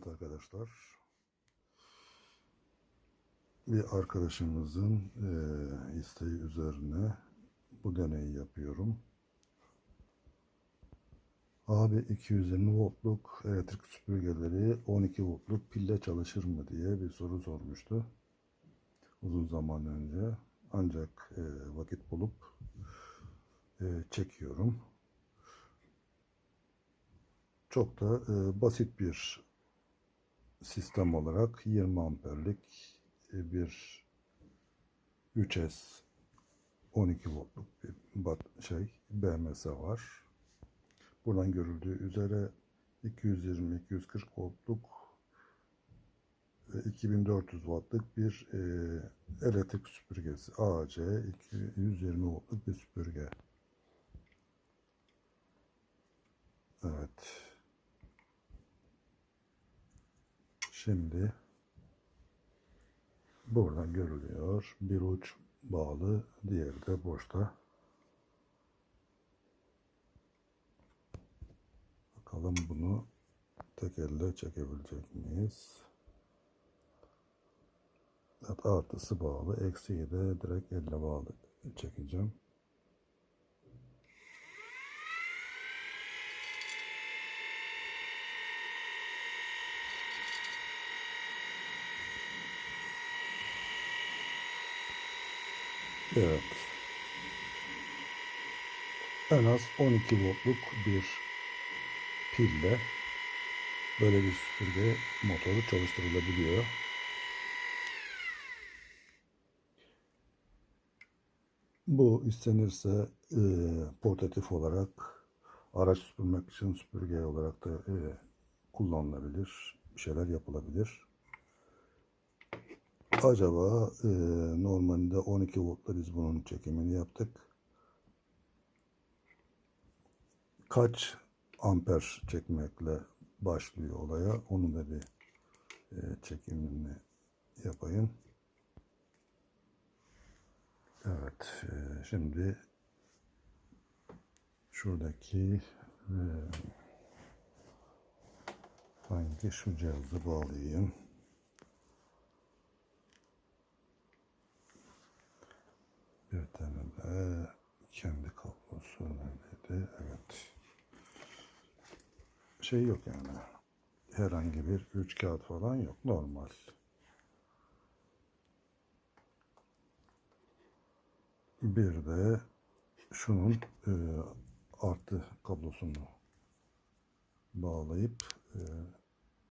Evet arkadaşlar. Bir arkadaşımızın eee, isteği üzerine bu deneyi yapıyorum. Abi 220 voltluk elektrik süpürgeleri 12 voltluk pille çalışır mı diye bir soru sormuştu. Uzun zaman önce. Ancak eee, vakit bulup eee, çekiyorum. Çok da eee, basit bir sistem olarak 20 amperlik e, bir 3S 12 voltluk bir şey BMS var. Buradan görüldüğü üzere 220-240 voltluk e, 2400 wattlık bir e, elektrik süpürgesi. AC 220 voltluk bir süpürge. Evet. Şimdi burada görülüyor. Bir uç bağlı, diğeri de boşta. Bakalım bunu tek elle çekebilecek miyiz? Evet, artısı bağlı, eksiği de direkt elle bağlı çekeceğim. Evet. En az 12 voltluk bir pille böyle bir süpürge motoru çalıştırılabiliyor. Bu istenirse e, portatif olarak araç süpürmek için süpürge olarak da e, kullanılabilir. Bir şeyler yapılabilir. Acaba e, normalde 12 voltta biz bunun çekimini yaptık. Kaç amper çekmekle başlıyor olaya? Onu da bir e, çekimini yapayım. Evet, e, şimdi şuradaki e, hangi şu cihazı bağlayayım. Bir tane de kendi kablosu neredeydi? Evet. Şey yok yani. Herhangi bir üç kağıt falan yok. Normal. Bir de şunun e, artı kablosunu bağlayıp e,